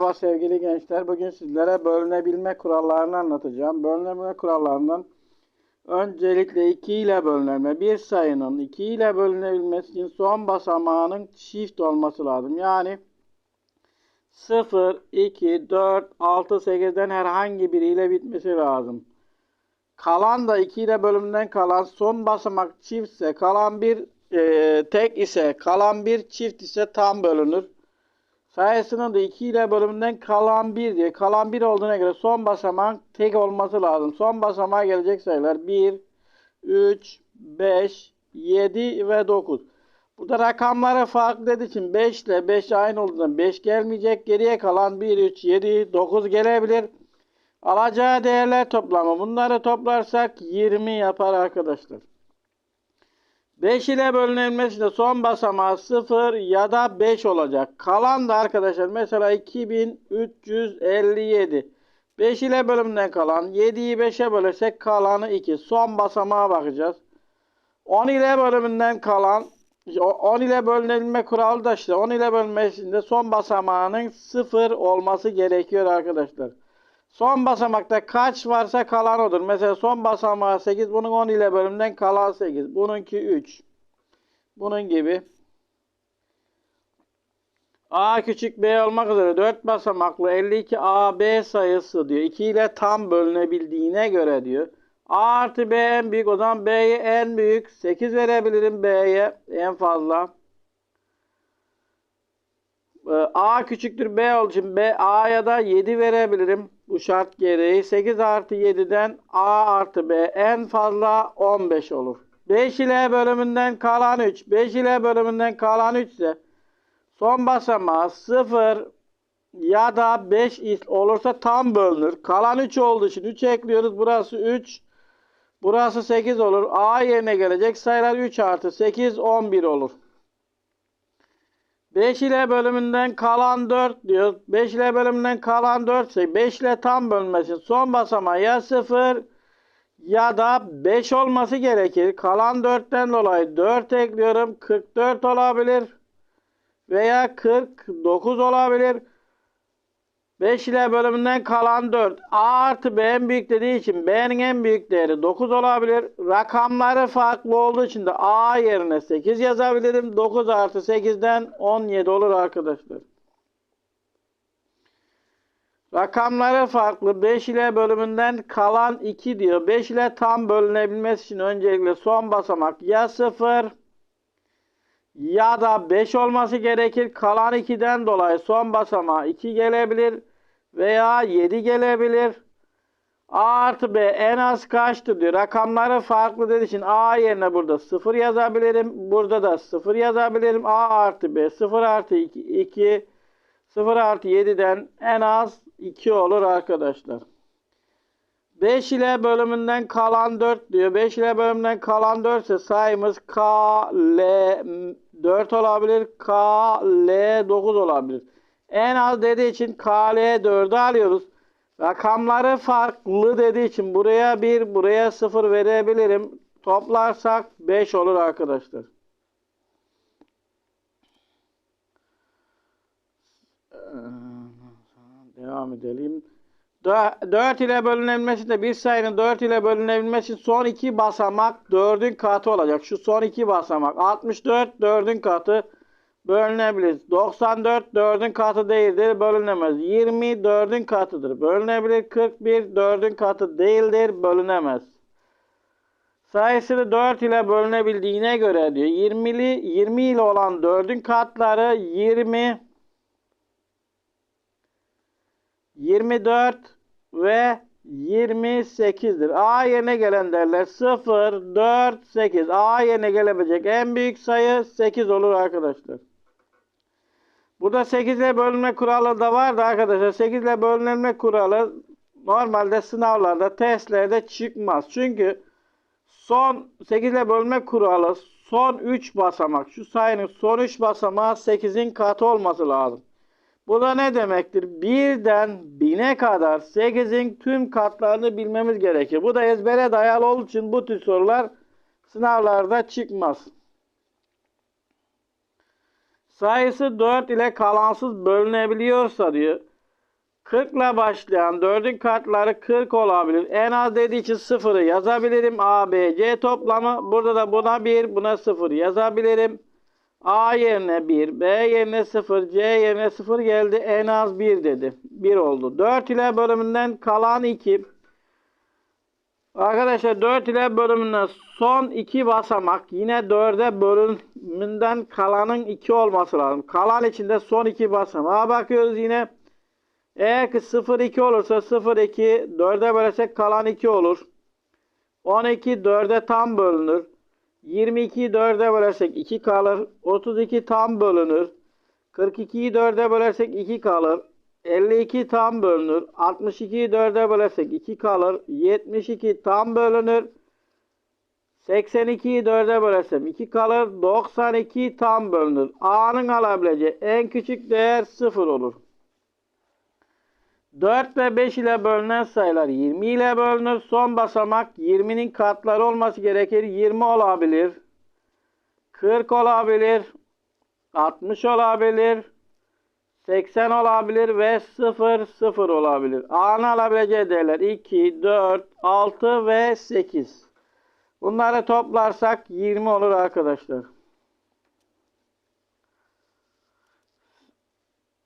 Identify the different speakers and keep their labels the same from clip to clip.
Speaker 1: Merhaba sevgili gençler. Bugün sizlere bölünebilme kurallarını anlatacağım. Bölünebilme kurallarından öncelikle 2 ile bölünebilme. Bir sayının 2 ile bölünebilmesi için son basamağının çift olması lazım. Yani 0, 2, 4, 6, 8'den herhangi biriyle bitmesi lazım. Kalan da 2 ile bölümden kalan son basamak çiftse kalan bir e, tek ise kalan bir çift ise tam bölünür. Sayısının da 2 ile bölümünden kalan 1 diye. Kalan 1 olduğuna göre son basamak tek olması lazım. Son basamağa gelecek sayılar 1, 3, 5, 7 ve 9. Burada rakamları farklı dediği için 5 ile 5 aynı olduğundan 5 gelmeyecek. Geriye kalan 1, 3, 7, 9 gelebilir. Alacağı değerler toplamı. Bunları toplarsak 20 yapar arkadaşlar. 5 ile bölünmesinde son basamağı 0 ya da 5 olacak. Kalan da arkadaşlar mesela 2357. 5 ile bölümden kalan 7'yi 5'e bölersek kalanı 2. Son basamağa bakacağız. 10 ile bölümünden kalan 10 ile bölünebilme kuralı da işte 10 ile bölünmesinde son basamağının 0 olması gerekiyor arkadaşlar. Son basamakta kaç varsa kalan odur. Mesela son basamağı 8. Bunun 10 ile bölümden kalan 8. Bununki 3. Bunun gibi. A küçük B olmak üzere 4 basamaklı 52 AB sayısı diyor. 2 ile tam bölünebildiğine göre diyor. A artı B en büyük. O zaman B'ye en büyük. 8 verebilirim B'ye en fazla. Ee, A küçüktür B olduğu için B A'ya da 7 verebilirim. Bu şart gereği 8 artı 7'den A artı B en fazla 15 olur. 5 ile bölümünden kalan 3. 5 ile bölümünden kalan 3 ise son basamağı 0 ya da 5 olursa tam bölünür. Kalan 3 olduğu için 3 ekliyoruz. Burası 3. Burası 8 olur. A yerine gelecek sayılar 3 artı 8 11 olur. 5 ile bölümünden kalan 4 diyor. 5 ile bölümünden kalan 4 ise 5 ile tam bölünmesin. Son basamağı ya 0 ya da 5 olması gerekir. Kalan 4'ten dolayı 4 ekliyorum. 44 olabilir. Veya 49 olabilir. 5 ile bölümünden kalan 4. A artı B büyük dediği için B'nin en büyük değeri 9 olabilir. Rakamları farklı olduğu için de A yerine 8 yazabilirim. 9 artı 8'den 17 olur arkadaşlar. Rakamları farklı. 5 ile bölümünden kalan 2 diyor. 5 ile tam bölünebilmesi için öncelikle son basamak ya 0 ya da 5 olması gerekir. Kalan 2'den dolayı son basamağa 2 gelebilir veya 7 gelebilir. A artı B en az kaçtır diyor. Rakamları farklı dediği için A yerine burada 0 yazabilirim. Burada da 0 yazabilirim. A artı B 0 artı 2, 2 0 artı 7'den en az 2 olur arkadaşlar. 5 ile bölümünden kalan 4 diyor. 5 ile bölümünden kalan 4 ise sayımız K, L 4 olabilir. K, L 9 olabilir. En az dediği için K, L 4'ü alıyoruz. Rakamları farklı dediği için buraya 1, buraya 0 verebilirim. Toplarsak 5 olur arkadaşlar. Devam edelim. 4 ile bölünebilmesi de bir sayının 4 ile bölünebilmesi son iki basamak 4'ün katı olacak. Şu son iki basamak. 64 4'ün katı bölünebilir. 94 4'ün katı değildir, bölünemez. 20 4'ün katıdır, bölünebilir. 41 4'ün katı değildir, bölünemez. Sayısını 4 ile bölünebildiğine göre diyor. 20'li 20 ile olan 4'ün katları 20 24 ve 28'dir. A yerine gelen değerler 0, 4, 8. A yerine gelebilecek en büyük sayı 8 olur arkadaşlar. Burada 8 ile bölünme kuralı da vardı arkadaşlar. 8 ile bölünme kuralı normalde sınavlarda, testlerde çıkmaz. Çünkü son 8 ile bölme kuralı son 3 basamak. Şu sayının son 3 basamağı 8'in katı olması lazım. Bu da ne demektir? Birden bine kadar 8'in tüm katlarını bilmemiz gerekir. Bu da ezbere dayalı olduğu için bu tür sorular sınavlarda çıkmaz. Sayısı 4 ile kalansız bölünebiliyorsa diyor. 40 ile başlayan 4'ün katları 40 olabilir. En az dediği için 0'ı yazabilirim. A, B, C toplamı. Burada da buna 1, buna 0 yazabilirim. A yerine 1, B yerine 0, C yerine 0 geldi. En az 1 dedi. 1 oldu. 4 ile bölümünden kalan 2. Arkadaşlar 4 ile bölümünden son 2 basamak yine 4'e bölümünden kalanın 2 olması lazım. Kalan içinde son 2 basamağa bakıyoruz yine. Eğer ki 0-2 olursa 0-2 4'e bölersek kalan 2 olur. 12 4'e tam bölünür. 22'yi 4'e bölersek 2 kalır. 32 tam bölünür. 42'yi 4'e bölersek 2 kalır. 52 tam bölünür. 62'yi 4'e bölersek 2 kalır. 72 tam bölünür. 82'yi 4'e bölersem 2 kalır. 92 tam bölünür. A'nın alabileceği en küçük değer 0 olur. 4 ve 5 ile bölünen sayılar 20 ile bölünür. Son basamak 20'nin katları olması gerekir. 20 olabilir. 40 olabilir. 60 olabilir. 80 olabilir ve 0 0 olabilir. A'nın alabileceği değerler 2, 4, 6 ve 8. Bunları toplarsak 20 olur arkadaşlar.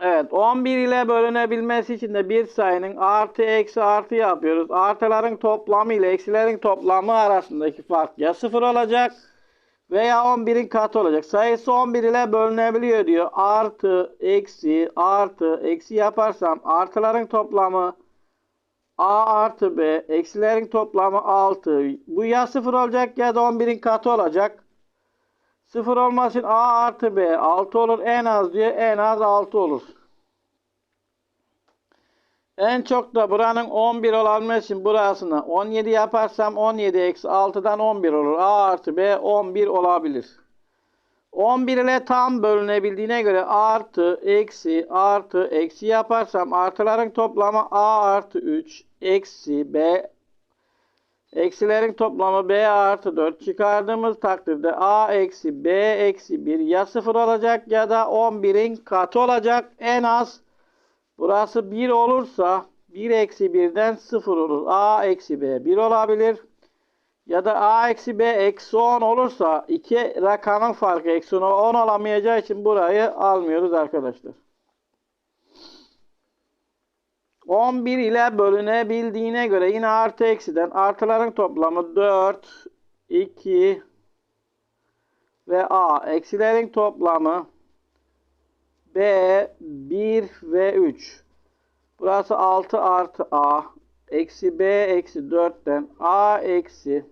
Speaker 1: Evet 11 ile bölünebilmesi için de bir sayının artı eksi artı yapıyoruz. Artıların toplamı ile eksilerin toplamı arasındaki fark ya 0 olacak veya 11'in katı olacak. Sayısı 11 ile bölünebiliyor diyor. Artı eksi artı eksi yaparsam artıların toplamı A artı B eksilerin toplamı 6. Bu ya 0 olacak ya da 11'in katı olacak. 0 olması için A artı B 6 olur. En az diyor. En az 6 olur. En çok da buranın 11 olabilmesi için burasını 17 yaparsam 17 eksi 6'dan 11 olur. A artı B 11 olabilir. 11 ile tam bölünebildiğine göre artı, eksi, artı, eksi yaparsam artıların toplamı A artı 3, eksi, B Eksilerin toplamı B artı 4 çıkardığımız takdirde A eksi B eksi 1 ya 0 olacak ya da 11'in katı olacak. En az burası 1 olursa 1 eksi 1'den 0 olur. A eksi B 1 olabilir. Ya da A eksi B eksi 10 olursa iki rakamın farkı eksi 10 olamayacağı için burayı almıyoruz arkadaşlar. 11 ile bölünebildiğine göre yine artı eksiden artıların toplamı 4, 2 ve A. Eksilerin toplamı B, 1 ve 3. Burası 6 artı A. Eksi B eksi 4'ten A eksi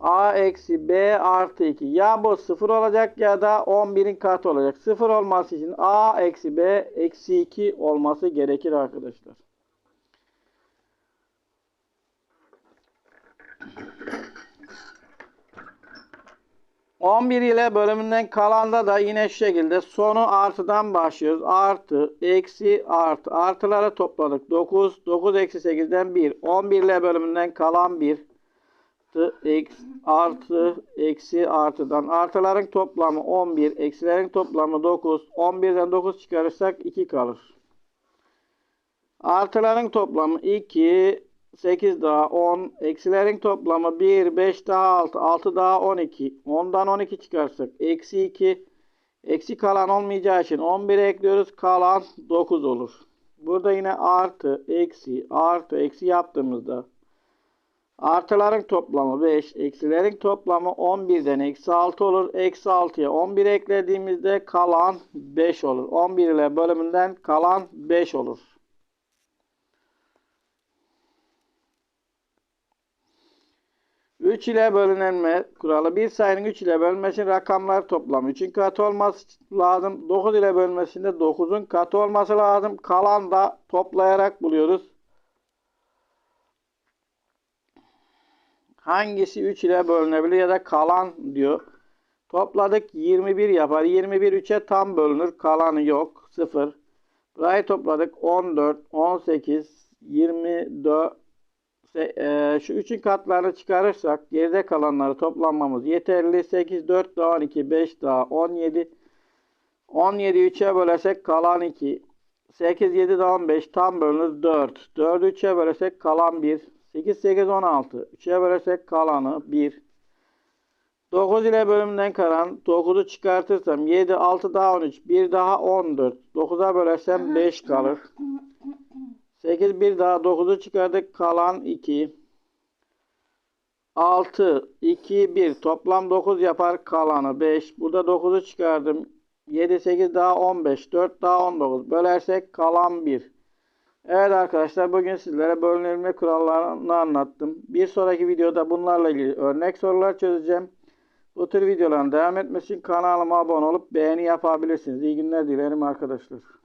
Speaker 1: A eksi B artı 2. Ya bu 0 olacak ya da 11'in katı olacak. 0 olması için A eksi B eksi 2 olması gerekir arkadaşlar. ...11 ile bölümünden kalanda da yine şu şekilde sonu artıdan başlıyoruz. Artı, eksi, artı. Artıları topladık. 9, 9 eksi 8'den 1. 11 ile bölümünden kalan 1 artı, eksi, artı, eksi, artıdan. Artıların toplamı 11, eksilerin toplamı 9. 11'den 9 çıkarırsak 2 kalır. Artıların toplamı 2, 8 daha 10. Eksilerin toplamı 1, 5 daha 6, 6 daha 12. 10'dan 12 çıkarsak eksi 2. Eksi kalan olmayacağı için 11'e ekliyoruz. Kalan 9 olur. Burada yine artı, eksi, artı, eksi yaptığımızda Artıların toplamı 5, eksilerin toplamı 11'den eksi 6 olur. Eksi 6'ya 11 eklediğimizde kalan 5 olur. 11 ile bölümünden kalan 5 olur. Üç ile bölünme kuralı. Bir sayının 3 ile bölünmesi rakamlar toplamı. 3'ün katı olması lazım. 9 ile bölünmesinde 9'un katı olması lazım. Kalan da toplayarak buluyoruz. Hangisi 3 ile bölünebilir ya da kalan diyor. Topladık 21 yapar. 21 3'e tam bölünür. Kalanı yok. 0. Burayı topladık 14, 18, 24. E, şu 3'ün katlarını çıkarırsak geride kalanları toplamamız yeterli. 8, 4 daha 12, 5 daha 17. 17 3'e bölersek kalan 2. 8, 7 daha 15 tam bölünür 4. 4'ü 3'e bölersek kalan 1. 8, 8, 16. 3'e bölersek kalanı 1. 9 ile bölümünden kalan 9'u çıkartırsam 7, 6 daha 13, 1 daha 14. 9'a bölersem 5 kalır. 8, 1 daha 9'u çıkardık kalan 2. 6, 2, 1 toplam 9 yapar kalanı 5. Burada 9'u çıkardım. 7, 8 daha 15, 4 daha 19 bölersek kalan 1. Evet arkadaşlar bugün sizlere bölünebilme kurallarını anlattım. Bir sonraki videoda bunlarla ilgili örnek sorular çözeceğim. Bu tür videoların devam etmesi için kanalıma abone olup beğeni yapabilirsiniz. İyi günler dilerim arkadaşlar.